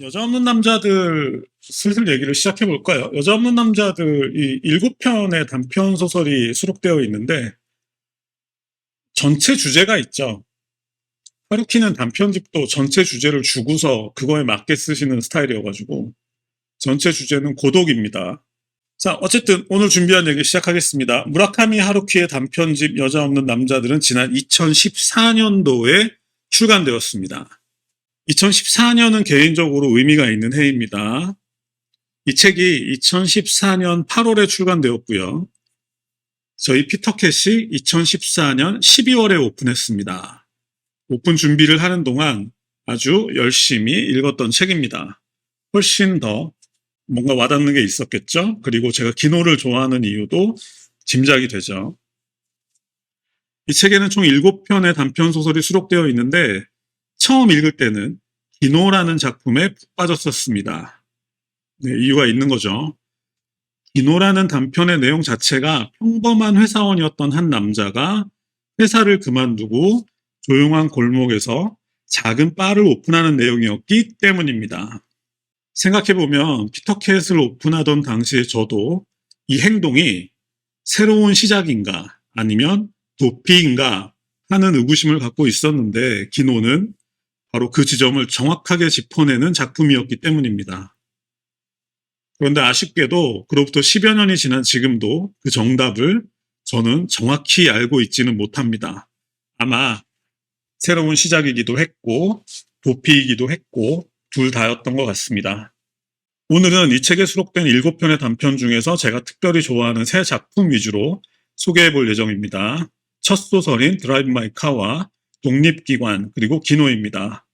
여자 없는 남자들 슬슬 얘기를 시작해 볼까요? 여자 없는 남자들 이 일곱 편의 단편 소설이 수록되어 있는데 전체 주제가 있죠. 하루키는 단편집도 전체 주제를 주고서 그거에 맞게 쓰시는 스타일이어가지고 전체 주제는 고독입니다. 자, 어쨌든 오늘 준비한 얘기 시작하겠습니다. 무라카미 하루키의 단편집 여자 없는 남자들은 지난 2014년도에 출간되었습니다. 2014년은 개인적으로 의미가 있는 해입니다. 이 책이 2014년 8월에 출간되었고요. 저희 피터캣이 2014년 12월에 오픈했습니다. 오픈 준비를 하는 동안 아주 열심히 읽었던 책입니다. 훨씬 더 뭔가 와닿는 게 있었겠죠? 그리고 제가 기노를 좋아하는 이유도 짐작이 되죠. 이 책에는 총 7편의 단편 소설이 수록되어 있는데 처음 읽을 때는 기노라는 작품에 푹 빠졌었습니다. 네, 이유가 있는 거죠. 기노라는 단편의 내용 자체가 평범한 회사원이었던 한 남자가 회사를 그만두고 조용한 골목에서 작은 바를 오픈하는 내용이었기 때문입니다. 생각해보면 피터캣을 오픈하던 당시에 저도 이 행동이 새로운 시작인가 아니면 도피인가 하는 의구심을 갖고 있었는데 기노는 바로 그 지점을 정확하게 짚어내는 작품이었기 때문입니다. 그런데 아쉽게도 그로부터 10여 년이 지난 지금도 그 정답을 저는 정확히 알고 있지는 못합니다. 아마 새로운 시작이기도 했고 도피이기도 했고 둘 다였던 것 같습니다. 오늘은 이 책에 수록된 7편의 단편 중에서 제가 특별히 좋아하는 세 작품 위주로 소개해 볼 예정입니다. 첫 소설인 드라이브 마이 카와 독립기관 그리고 기노입니다.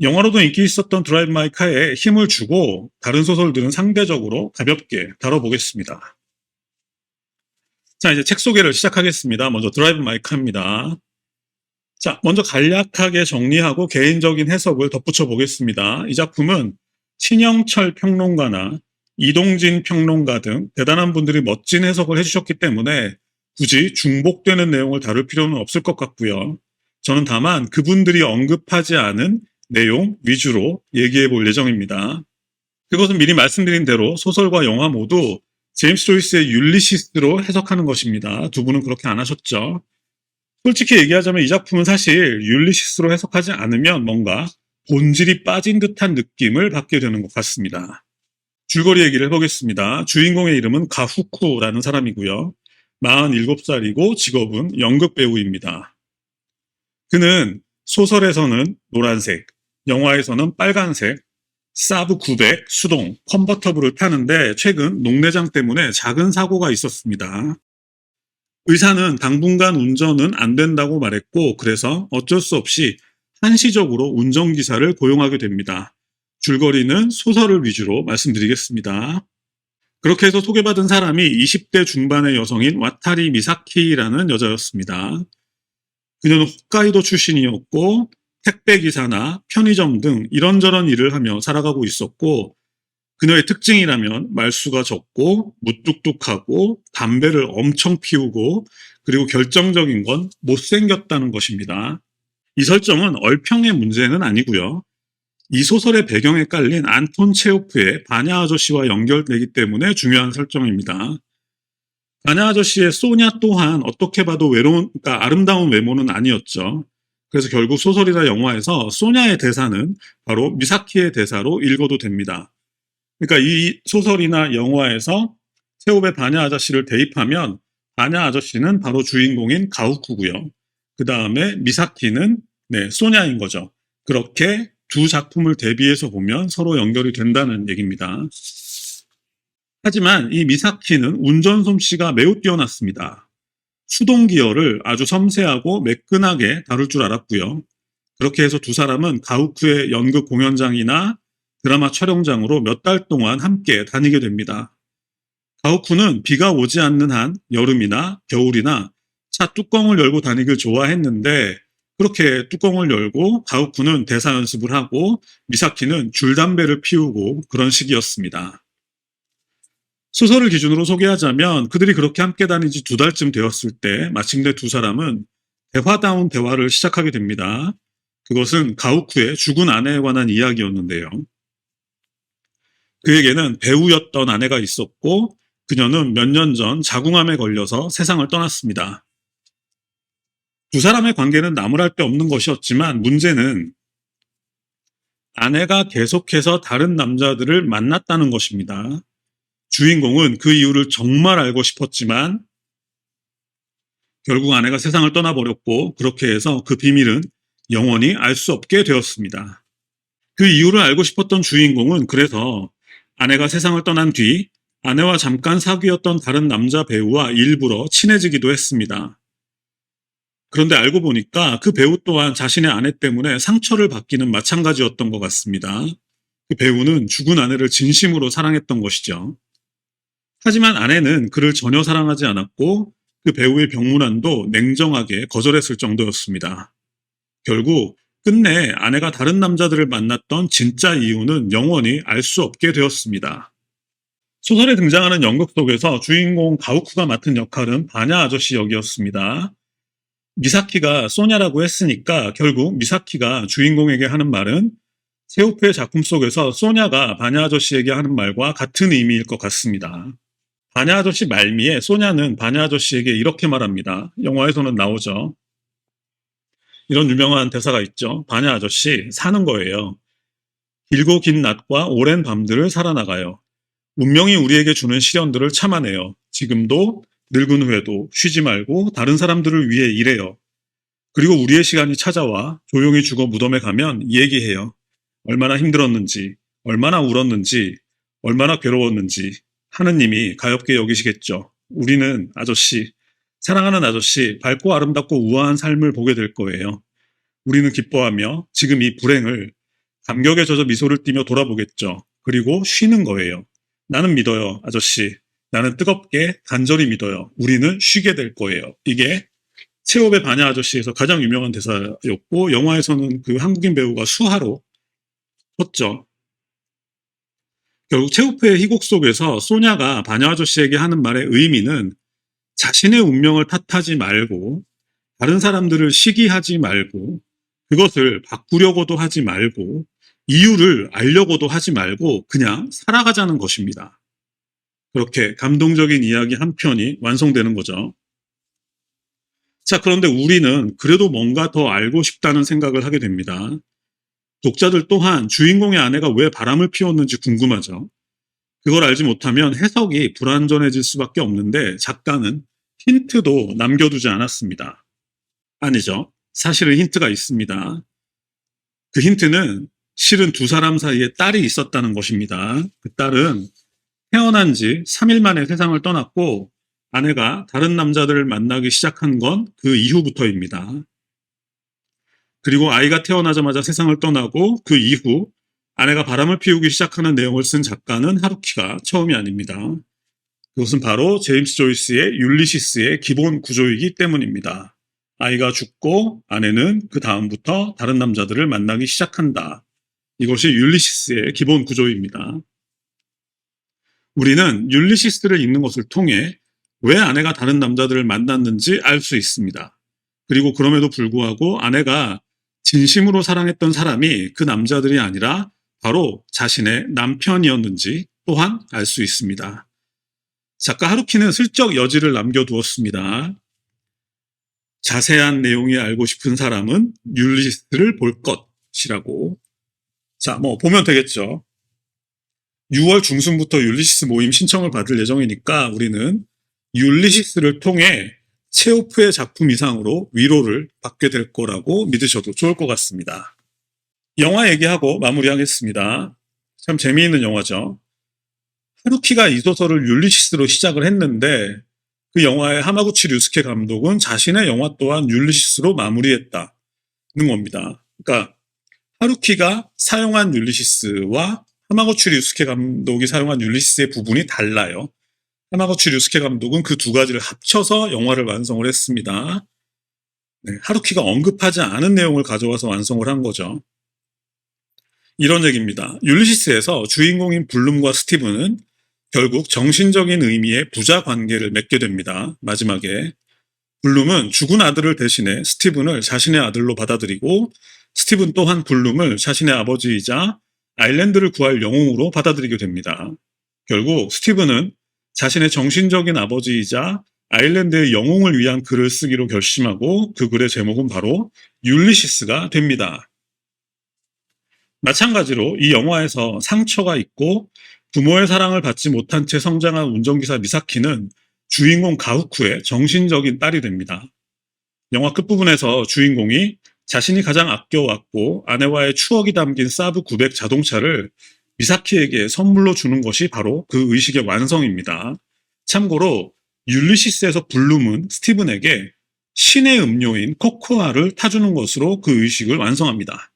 영화로도 인기 있었던 드라이브 마이 카에 힘을 주고 다른 소설들은 상대적으로 가볍게 다뤄보겠습니다. 자, 이제 책 소개를 시작하겠습니다. 먼저 드라이브 마이 카입니다. 자, 먼저 간략하게 정리하고 개인적인 해석을 덧붙여 보겠습니다. 이 작품은 신영철 평론가나 이동진 평론가 등 대단한 분들이 멋진 해석을 해주셨기 때문에 굳이 중복되는 내용을 다룰 필요는 없을 것 같고요. 저는 다만 그분들이 언급하지 않은 내용 위주로 얘기해 볼 예정입니다. 그것은 미리 말씀드린 대로 소설과 영화 모두 제임스 조이스의 율리시스로 해석하는 것입니다. 두 분은 그렇게 안 하셨죠. 솔직히 얘기하자면 이 작품은 사실 율리시스로 해석하지 않으면 뭔가 본질이 빠진 듯한 느낌을 받게 되는 것 같습니다. 줄거리 얘기를 해보겠습니다. 주인공의 이름은 가후쿠라는 사람이고요. 47살이고 직업은 연극 배우입니다. 그는 소설에서는 노란색, 영화에서는 빨간색, 사브 900 수동 컨버터블을 타는데 최근 농내장 때문에 작은 사고가 있었습니다. 의사는 당분간 운전은 안 된다고 말했고 그래서 어쩔 수 없이 한시적으로 운전기사를 고용하게 됩니다. 줄거리는 소설을 위주로 말씀드리겠습니다. 그렇게 해서 소개받은 사람이 20대 중반의 여성인 와타리 미사키라는 여자였습니다. 그녀는 홋카이도 출신이었고 택배기사나 편의점 등 이런저런 일을 하며 살아가고 있었고 그녀의 특징이라면 말수가 적고 무뚝뚝하고 담배를 엄청 피우고 그리고 결정적인 건 못생겼다는 것입니다. 이 설정은 얼평의 문제는 아니고요. 이 소설의 배경에 깔린 안톤 체오프의 바냐 아저씨와 연결되기 때문에 중요한 설정입니다. 바냐 아저씨의 소냐 또한 어떻게 봐도 외로운, 그러니까 아름다운 외모는 아니었죠. 그래서 결국 소설이나 영화에서 소냐의 대사는 바로 미사키의 대사로 읽어도 됩니다. 그러니까 이 소설이나 영화에서 체오의 바냐 아저씨를 대입하면 바냐 아저씨는 바로 주인공인 가우쿠고요. 그 다음에 미사키는 네, 소냐인 거죠. 그렇게 두 작품을 대비해서 보면 서로 연결이 된다는 얘기입니다. 하지만 이 미사키는 운전 솜씨가 매우 뛰어났습니다. 수동 기어를 아주 섬세하고 매끈하게 다룰 줄 알았고요. 그렇게 해서 두 사람은 가우쿠의 연극 공연장이나 드라마 촬영장으로 몇 달 동안 함께 다니게 됩니다. 가우쿠는 비가 오지 않는 한 여름이나 겨울이나 차 뚜껑을 열고 다니길 좋아했는데 그렇게 뚜껑을 열고 가우쿠는 대사 연습을 하고 미사키는 줄담배를 피우고 그런 시기였습니다. 소설을 기준으로 소개하자면 그들이 그렇게 함께 다닌 지 두 달쯤 되었을 때 마침내 두 사람은 대화다운 대화를 시작하게 됩니다. 그것은 가우쿠의 죽은 아내에 관한 이야기였는데요. 그에게는 배우였던 아내가 있었고 그녀는 몇 년 전 자궁암에 걸려서 세상을 떠났습니다. 두 사람의 관계는 나무랄 데 없는 것이었지만 문제는 아내가 계속해서 다른 남자들을 만났다는 것입니다. 주인공은 그 이유를 정말 알고 싶었지만 결국 아내가 세상을 떠나버렸고 그렇게 해서 그 비밀은 영원히 알 수 없게 되었습니다. 그 이유를 알고 싶었던 주인공은 그래서 아내가 세상을 떠난 뒤 아내와 잠깐 사귀었던 다른 남자 배우와 일부러 친해지기도 했습니다. 그런데 알고 보니까 그 배우 또한 자신의 아내 때문에 상처를 받기는 마찬가지였던 것 같습니다. 그 배우는 죽은 아내를 진심으로 사랑했던 것이죠. 하지만 아내는 그를 전혀 사랑하지 않았고 그 배우의 병문안도 냉정하게 거절했을 정도였습니다. 결국 끝내 아내가 다른 남자들을 만났던 진짜 이유는 영원히 알 수 없게 되었습니다. 소설에 등장하는 연극 속에서 주인공 가우쿠가 맡은 역할은 바냐 아저씨 역이었습니다. 미사키가 소냐라고 했으니까 결국 미사키가 주인공에게 하는 말은 세오프의 작품 속에서 소냐가 바냐 아저씨에게 하는 말과 같은 의미일 것 같습니다. 바냐 아저씨 말미에 소냐는 바냐 아저씨에게 이렇게 말합니다. 영화에서는 나오죠. 이런 유명한 대사가 있죠. 바냐 아저씨 사는 거예요. 길고 긴 낮과 오랜 밤들을 살아나가요. 운명이 우리에게 주는 시련들을 참아내요. 지금도 늙은 후에도 쉬지 말고 다른 사람들을 위해 일해요. 그리고 우리의 시간이 찾아와 조용히 죽어 무덤에 가면 얘기해요. 얼마나 힘들었는지, 얼마나 울었는지, 얼마나 괴로웠는지 하느님이 가엽게 여기시겠죠. 우리는 아저씨, 사랑하는 아저씨, 밝고 아름답고 우아한 삶을 보게 될 거예요. 우리는 기뻐하며 지금 이 불행을 감격에 젖어 미소를 띠며 돌아보겠죠. 그리고 쉬는 거예요. 나는 믿어요, 아저씨. 나는 뜨겁게 간절히 믿어요. 우리는 쉬게 될 거예요. 이게 체홉의 바냐 아저씨에서 가장 유명한 대사였고 영화에서는 그 한국인 배우가 수하로 섰죠. 결국 체오프의 희곡 속에서 소냐가 바냐 아저씨에게 하는 말의 의미는 자신의 운명을 탓하지 말고 다른 사람들을 시기하지 말고 그것을 바꾸려고도 하지 말고 이유를 알려고도 하지 말고 그냥 살아가자는 것입니다. 그렇게 감동적인 이야기 한 편이 완성되는 거죠. 자, 그런데 우리는 그래도 뭔가 더 알고 싶다는 생각을 하게 됩니다. 독자들 또한 주인공의 아내가 왜 바람을 피웠는지 궁금하죠. 그걸 알지 못하면 해석이 불완전해질 수밖에 없는데 작가는 힌트도 남겨두지 않았습니다. 아니죠. 사실은 힌트가 있습니다. 그 힌트는 실은 두 사람 사이에 딸이 있었다는 것입니다. 그 딸은 태어난 지 3일 만에 세상을 떠났고 아내가 다른 남자들을 만나기 시작한 건 그 이후부터입니다. 그리고 아이가 태어나자마자 세상을 떠나고 그 이후 아내가 바람을 피우기 시작하는 내용을 쓴 작가는 하루키가 처음이 아닙니다. 그것은 바로 제임스 조이스의 율리시스의 기본 구조이기 때문입니다. 아이가 죽고 아내는 그 다음부터 다른 남자들을 만나기 시작한다. 이것이 율리시스의 기본 구조입니다. 우리는 율리시스를 읽는 것을 통해 왜 아내가 다른 남자들을 만났는지 알 수 있습니다. 그리고 그럼에도 불구하고 아내가 진심으로 사랑했던 사람이 그 남자들이 아니라 바로 자신의 남편이었는지 또한 알 수 있습니다. 작가 하루키는 슬쩍 여지를 남겨두었습니다. 자세한 내용이 알고 싶은 사람은 율리시스를 볼 것이라고. 자, 뭐 보면 되겠죠. 6월 중순부터 율리시스 모임 신청을 받을 예정이니까 우리는 율리시스를 통해 체오프의 작품 이상으로 위로를 받게 될 거라고 믿으셔도 좋을 것 같습니다. 영화 얘기하고 마무리하겠습니다. 참 재미있는 영화죠. 하루키가 이 소설을 율리시스로 시작을 했는데 그 영화의 하마구치 류스케 감독은 자신의 영화 또한 율리시스로 마무리했다는 겁니다. 그러니까 하루키가 사용한 율리시스와 하마구치 류스케 감독이 사용한 율리시스의 부분이 달라요. 하마구치 류스케 감독은 그 두 가지를 합쳐서 영화를 완성을 했습니다. 네, 하루키가 언급하지 않은 내용을 가져와서 완성을 한 거죠. 이런 얘기입니다. 율리시스에서 주인공인 블룸과 스티븐은 결국 정신적인 의미의 부자 관계를 맺게 됩니다. 마지막에. 블룸은 죽은 아들을 대신해 스티븐을 자신의 아들로 받아들이고 스티븐 또한 블룸을 자신의 아버지이자 아일랜드를 구할 영웅으로 받아들이게 됩니다. 결국 스티브는 자신의 정신적인 아버지이자 아일랜드의 영웅을 위한 글을 쓰기로 결심하고 그 글의 제목은 바로 율리시스가 됩니다. 마찬가지로 이 영화에서 상처가 있고 부모의 사랑을 받지 못한 채 성장한 운전기사 미사키는 주인공 가후쿠의 정신적인 딸이 됩니다. 영화 끝부분에서 주인공이 자신이 가장 아껴왔고 아내와의 추억이 담긴 사브 900 자동차를 미사키에게 선물로 주는 것이 바로 그 의식의 완성입니다. 참고로 율리시스에서 블룸은 스티븐에게 신의 음료인 코코아를 타주는 것으로 그 의식을 완성합니다.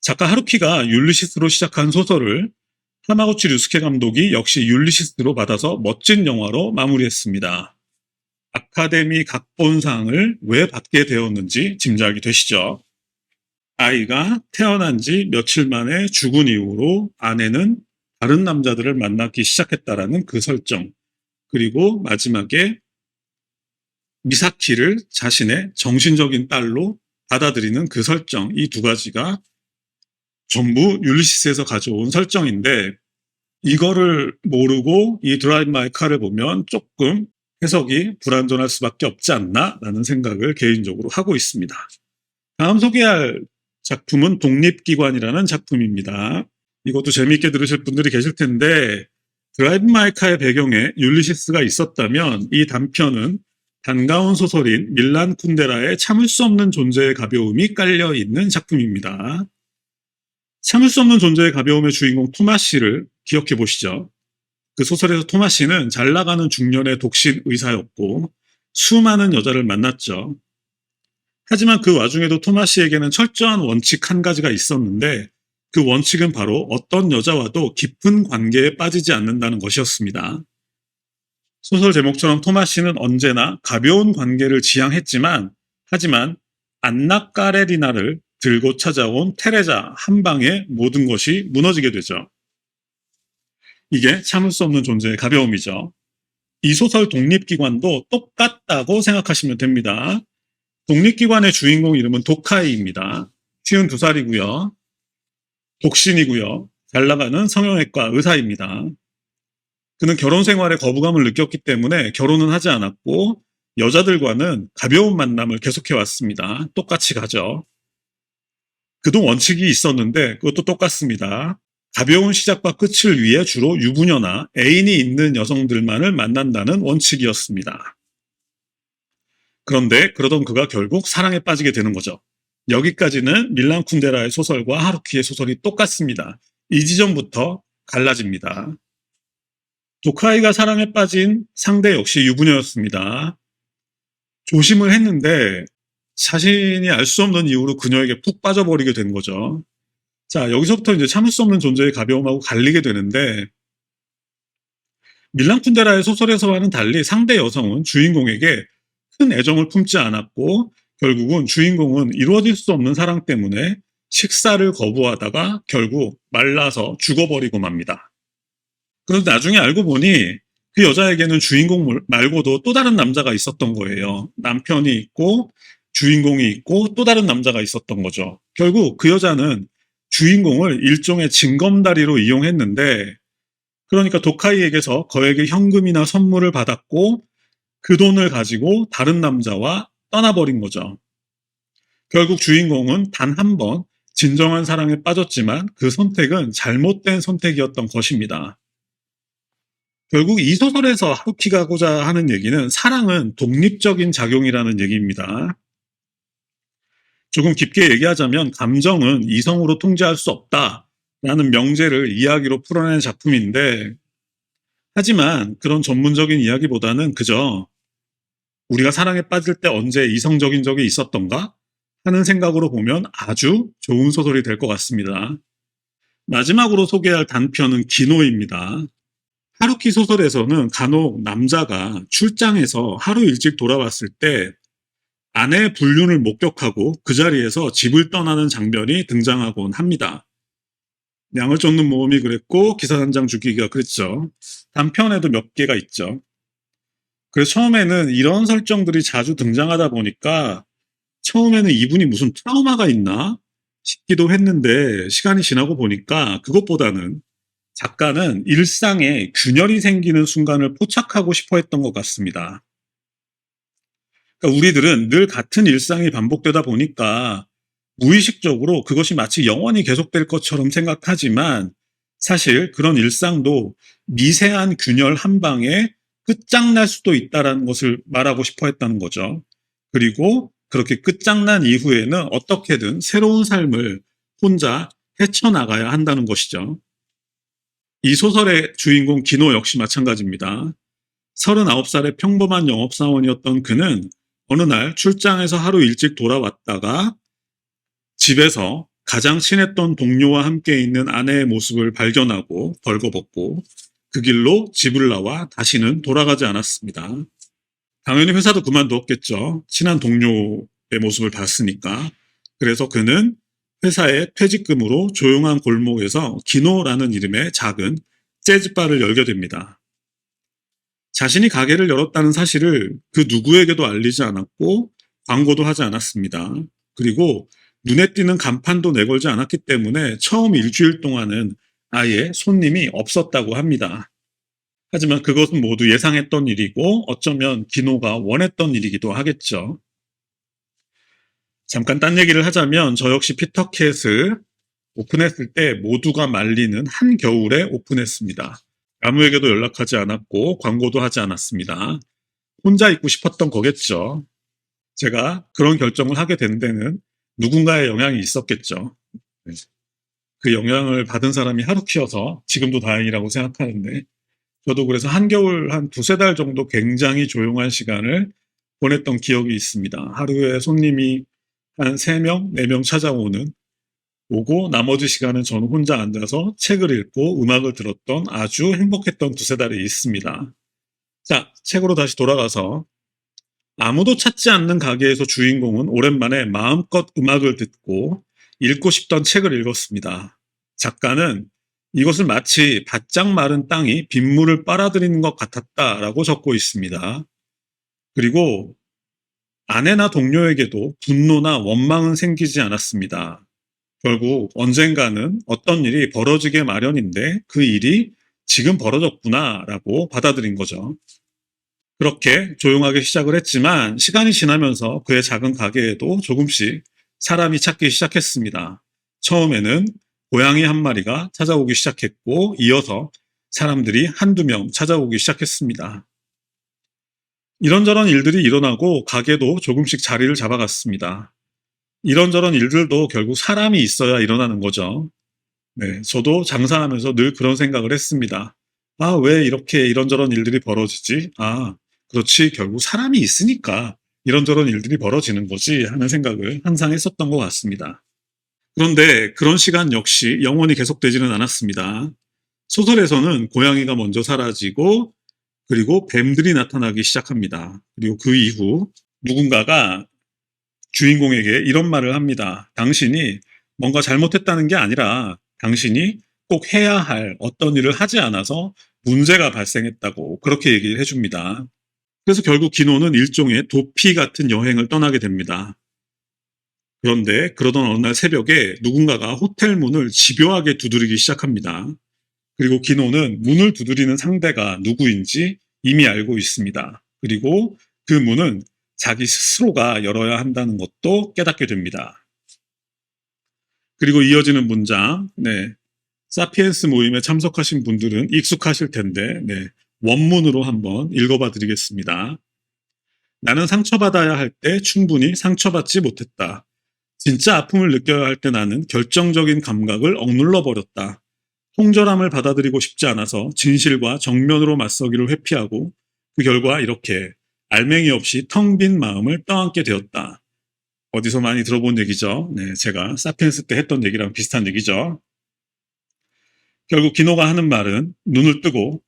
작가 하루키가 율리시스로 시작한 소설을 하마구치 류스케 감독이 역시 율리시스로 받아서 멋진 영화로 마무리했습니다. 아카데미 각본상을 왜 받게 되었는지 짐작이 되시죠? 아이가 태어난 지 며칠 만에 죽은 이후로 아내는 다른 남자들을 만나기 시작했다라는 그 설정. 그리고 마지막에 미사키를 자신의 정신적인 딸로 받아들이는 그 설정. 이 두 가지가 전부 율리시스에서 가져온 설정인데 이거를 모르고 이 드라이브 마이 카를 보면 조금 해석이 불완전할 수밖에 없지 않나 라는 생각을 개인적으로 하고 있습니다. 다음 소개할 작품은 독립기관이라는 작품입니다. 이것도 재미있게 들으실 분들이 계실 텐데 드라이브 마이 카의 배경에 율리시스가 있었다면 이 단편은 반가운 소설인 밀란 쿤데라의 참을 수 없는 존재의 가벼움이 깔려 있는 작품입니다. 참을 수 없는 존재의 가벼움의 주인공 토마 씨를 기억해 보시죠. 그 소설에서 토마 씨는 잘 나가는 중년의 독신 의사였고 수많은 여자를 만났죠. 하지만 그 와중에도 토마 씨에게는 철저한 원칙 한 가지가 있었는데 그 원칙은 바로 어떤 여자와도 깊은 관계에 빠지지 않는다는 것이었습니다. 소설 제목처럼 토마 씨는 언제나 가벼운 관계를 지향했지만 하지만 안나 까레리나를 들고 찾아온 테레자 한 방에 모든 것이 무너지게 되죠. 이게 참을 수 없는 존재의 가벼움이죠. 이 소설 독립기관도 똑같다고 생각하시면 됩니다. 독립기관의 주인공 이름은 도카이입니다. 52살이고요. 독신이고요. 잘 나가는 성형외과 의사입니다. 그는 결혼 생활에 거부감을 느꼈기 때문에 결혼은 하지 않았고 여자들과는 가벼운 만남을 계속해 왔습니다. 똑같이 가죠. 그도 원칙이 있었는데 그것도 똑같습니다. 가벼운 시작과 끝을 위해 주로 유부녀나 애인이 있는 여성들만을 만난다는 원칙이었습니다. 그런데 그러던 그가 결국 사랑에 빠지게 되는 거죠. 여기까지는 밀란 쿤데라의 소설과 하루키의 소설이 똑같습니다. 이 지점부터 갈라집니다. 도카이가 사랑에 빠진 상대 역시 유부녀였습니다. 조심을 했는데 자신이 알 수 없는 이유로 그녀에게 푹 빠져버리게 된 거죠. 자, 여기서부터 이제 참을 수 없는 존재의 가벼움하고 갈리게 되는데, 밀란 쿤데라의 소설에서와는 달리 상대 여성은 주인공에게 큰 애정을 품지 않았고, 결국은 주인공은 이루어질 수 없는 사랑 때문에 식사를 거부하다가 결국 말라서 죽어버리고 맙니다. 그런데 나중에 알고 보니 그 여자에게는 주인공 말고도 또 다른 남자가 있었던 거예요. 남편이 있고 주인공이 있고 또 다른 남자가 있었던 거죠. 결국 그 여자는 주인공을 일종의 징검다리로 이용했는데 그러니까 도카이에게서 거액의 현금이나 선물을 받았고 그 돈을 가지고 다른 남자와 떠나버린 거죠. 결국 주인공은 단 한 번 진정한 사랑에 빠졌지만 그 선택은 잘못된 선택이었던 것입니다. 결국 이 소설에서 하루키가 하고자 하는 얘기는 사랑은 독립적인 작용이라는 얘기입니다. 조금 깊게 얘기하자면 감정은 이성으로 통제할 수 없다라는 명제를 이야기로 풀어낸 작품인데 하지만 그런 전문적인 이야기보다는 그저 우리가 사랑에 빠질 때 언제 이성적인 적이 있었던가 하는 생각으로 보면 아주 좋은 소설이 될 것 같습니다. 마지막으로 소개할 단편은 기노입니다. 하루키 소설에서는 간혹 남자가 출장에서 하루 일찍 돌아왔을 때 아내의 불륜을 목격하고 그 자리에서 집을 떠나는 장면이 등장하곤 합니다. 양을 쫓는 모험이 그랬고 기사 단장 죽이기가 그랬죠. 단편에도 몇 개가 있죠. 그래서 처음에는 이런 설정들이 자주 등장하다 보니까 처음에는 이분이 무슨 트라우마가 있나 싶기도 했는데 시간이 지나고 보니까 그것보다는 작가는 일상에 균열이 생기는 순간을 포착하고 싶어 했던 것 같습니다. 그러니까 우리들은 늘 같은 일상이 반복되다 보니까 무의식적으로 그것이 마치 영원히 계속될 것처럼 생각하지만 사실 그런 일상도 미세한 균열 한 방에 끝장날 수도 있다라는 것을 말하고 싶어 했다는 거죠. 그리고 그렇게 끝장난 이후에는 어떻게든 새로운 삶을 혼자 헤쳐나가야 한다는 것이죠. 이 소설의 주인공 기노 역시 마찬가지입니다. 39살의 평범한 영업사원이었던 그는 어느 날 출장에서 하루 일찍 돌아왔다가 집에서 가장 친했던 동료와 함께 있는 아내의 모습을 발견하고 벌거벗고 그 길로 집을 나와 다시는 돌아가지 않았습니다. 당연히 회사도 그만두었겠죠. 친한 동료의 모습을 봤으니까. 그래서 그는 회사의 퇴직금으로 조용한 골목에서 기노라는 이름의 작은 재즈바를 열게 됩니다. 자신이 가게를 열었다는 사실을 그 누구에게도 알리지 않았고 광고도 하지 않았습니다. 그리고 눈에 띄는 간판도 내걸지 않았기 때문에 처음 일주일 동안은 아예 손님이 없었다고 합니다. 하지만 그것은 모두 예상했던 일이고 어쩌면 기노가 원했던 일이기도 하겠죠. 잠깐 딴 얘기를 하자면 저 역시 피터캣을 오픈했을 때 모두가 말리는 한겨울에 오픈했습니다. 아무에게도 연락하지 않았고 광고도 하지 않았습니다. 혼자 있고 싶었던 거겠죠. 제가 그런 결정을 하게 된 데는 누군가의 영향이 있었겠죠. 네. 그 영향을 받은 사람이 하루키여서 지금도 다행이라고 생각하는데 저도 그래서 한겨울 한 두세 달 정도 굉장히 조용한 시간을 보냈던 기억이 있습니다. 하루에 손님이 한 3명, 4명 찾아오는 오고 나머지 시간은 저는 혼자 앉아서 책을 읽고 음악을 들었던 아주 행복했던 두세 달이 있습니다. 자, 책으로 다시 돌아가서 아무도 찾지 않는 가게에서 주인공은 오랜만에 마음껏 음악을 듣고 읽고 싶던 책을 읽었습니다. 작가는 이것을 마치 바짝 마른 땅이 빗물을 빨아들이는 것 같았다라고 적고 있습니다. 그리고 아내나 동료에게도 분노나 원망은 생기지 않았습니다. 결국 언젠가는 어떤 일이 벌어지게 마련인데 그 일이 지금 벌어졌구나라고 받아들인 거죠. 그렇게 조용하게 시작을 했지만 시간이 지나면서 그의 작은 가게에도 조금씩 사람이 찾기 시작했습니다. 처음에는 고양이 한 마리가 찾아오기 시작했고 이어서 사람들이 한두 명 찾아오기 시작했습니다. 이런저런 일들이 일어나고 가게도 조금씩 자리를 잡아갔습니다. 이런저런 일들도 결국 사람이 있어야 일어나는 거죠. 네, 저도 장사하면서 늘 그런 생각을 했습니다. 아, 왜 이렇게 이런저런 일들이 벌어지지? 아, 그렇지. 결국 사람이 있으니까 이런저런 일들이 벌어지는 거지 하는 생각을 항상 했었던 것 같습니다. 그런데 그런 시간 역시 영원히 계속되지는 않았습니다. 소설에서는 고양이가 먼저 사라지고 그리고 뱀들이 나타나기 시작합니다. 그리고 그 이후 누군가가 주인공에게 이런 말을 합니다. 당신이 뭔가 잘못했다는 게 아니라 당신이 꼭 해야 할 어떤 일을 하지 않아서 문제가 발생했다고 그렇게 얘기를 해줍니다. 그래서 결국 기노는 일종의 도피 같은 여행을 떠나게 됩니다. 그런데 그러던 어느 날 새벽에 누군가가 호텔 문을 집요하게 두드리기 시작합니다. 그리고 기노는 문을 두드리는 상대가 누구인지 이미 알고 있습니다. 그리고 그 문은 자기 스스로가 열어야 한다는 것도 깨닫게 됩니다. 그리고 이어지는 문장, 네. 사피엔스 모임에 참석하신 분들은 익숙하실 텐데, 네. 원문으로 한번 읽어봐 드리겠습니다. 나는 상처받아야 할 때 충분히 상처받지 못했다. 진짜 아픔을 느껴야 할 때 나는 결정적인 감각을 억눌러 버렸다. 통절함을 받아들이고 싶지 않아서 진실과 정면으로 맞서기를 회피하고 그 결과 이렇게 알맹이 없이 텅 빈 마음을 떠안게 되었다. 어디서 많이 들어본 얘기죠. 네, 제가 사피엔스 때 했던 얘기랑 비슷한 얘기죠. 결국 기노가 하는 말은 눈을 뜨고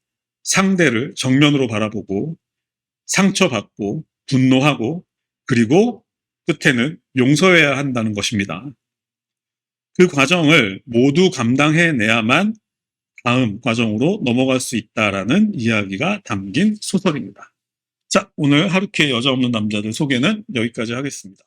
상대를 정면으로 바라보고 상처받고 분노하고 그리고 끝에는 용서해야 한다는 것입니다. 그 과정을 모두 감당해내야만 다음 과정으로 넘어갈 수 있다라는 이야기가 담긴 소설입니다. 자, 오늘 하루키의 여자 없는 남자들 소개는 여기까지 하겠습니다.